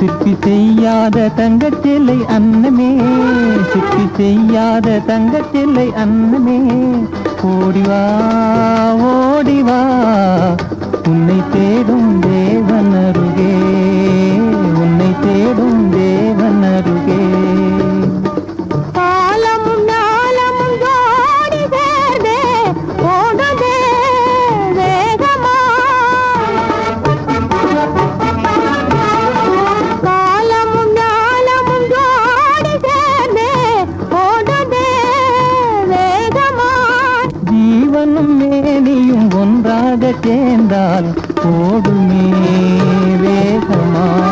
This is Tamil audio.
சிற்பி செய்யாத தங்கச்சிலை அன்னமே. சிற்பி செய்யாத தங்கச்சிலை அன்னமே. ஓடிவா ஓடிவா உன்னை தேடும் ஒன்றாக சேர்ந்தால் ஓடுமே வேகமா.